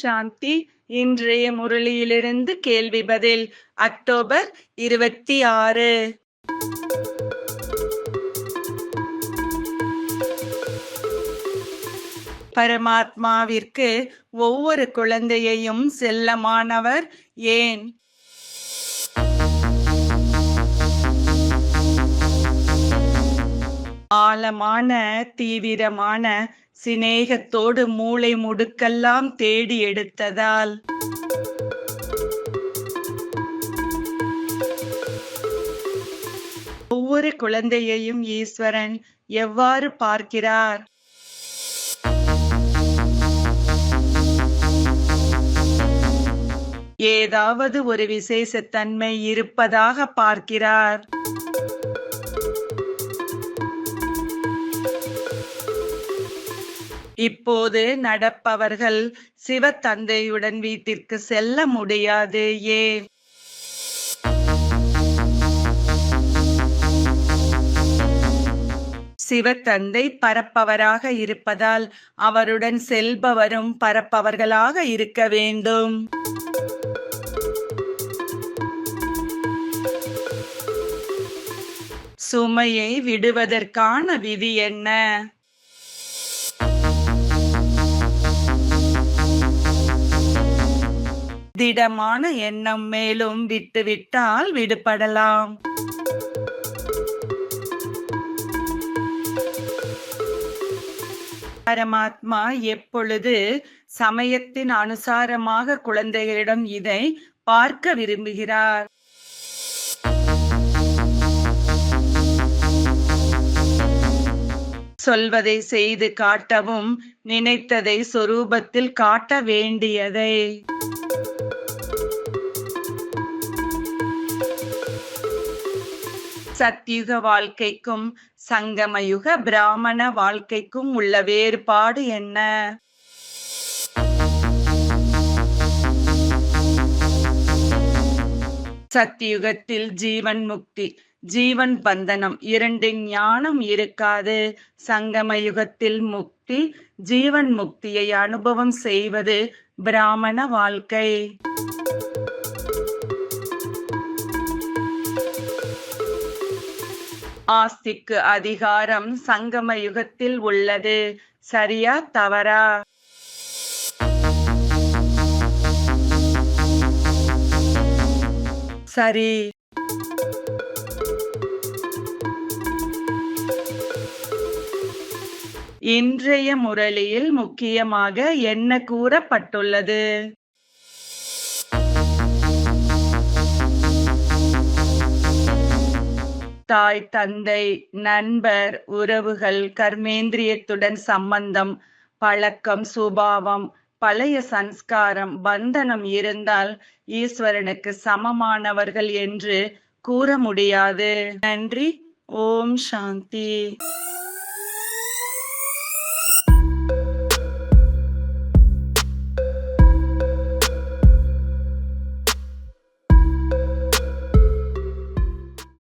சாந்தி இன்றைய முரளியிலிருந்து கேள்வி பதில் அக்டோபர் இருபத்தி ஆறு. பரமாத்மாவிற்கு ஒவ்வொரு குழந்தையையும் செல்லமானவர் ஏன்? ஆழமான தீவிரமான சிநேகத்தோடு மூளை முடுக்கெல்லாம் தேடி எடுத்ததால். ஒவ்வொரு குழந்தையையும் ஈஸ்வரன் எவ்வாறு பார்க்கிறார்? ஏதாவது ஒரு விசேஷத்தன்மை இருப்பதாக பார்க்கிறார். இப்போது நடப்பவர்கள் சிவத்தந்தையுடன் வீட்டிற்கு செல்ல முடியாது ஏன் சிவத்தந்தை பரப்பவராக இருப்பதால் அவருடன் செல்பவரும் பரப்பவர்களாக இருக்க வேண்டும். சுமையை விடுவதற்கான விதி என்ன? திடமான எண்ணம் மேலும் விட்டுவிட்டால் விடுபடலாம். பரமாத்மா எப்பொழுது சமயத்தின் அனுசாரமாக குழந்தைகளிடம் இதை பார்க்க விரும்புகிறார்? சொல்வதை செய்து காட்டவும் நினைத்ததை சொரூபத்தில் காட்ட வேண்டியதை. சத்யுக வாழ்க்கைக்கும் சங்கமயுக பிராமண வாழ்க்கைக்கும் உள்ள வேறுபாடு என்ன? சத்தியுகத்தில் ஜீவன் முக்தி ஜீவன் பந்தனம் இரண்டு ஞானம் இருக்காது. சங்கம யுகத்தில் முக்தி ஜீவன் முக்தியை அனுபவம் செய்வது பிராமண வாழ்க்கை. ஆஸ்திக்கு அதிகாரம் சங்கம யுகத்தில் உள்ளது. சரியா தவறா? சரி. இன்றைய முரளியில் முக்கியமாக என்ன கூறப்பட்டுள்ளது? தாய் தந்தை நண்பர் உறவுகள் கர்மேந்திரியத்துடன் சம்பந்தம் பழக்கம் சுபாவம் பழைய சன்ஸ்காரம் பந்தனம் இருந்தால் ஈஸ்வரனுக்கு சமமானவர்கள் என்று கூற முடியாது. நன்றி. ஓம் சாந்தி.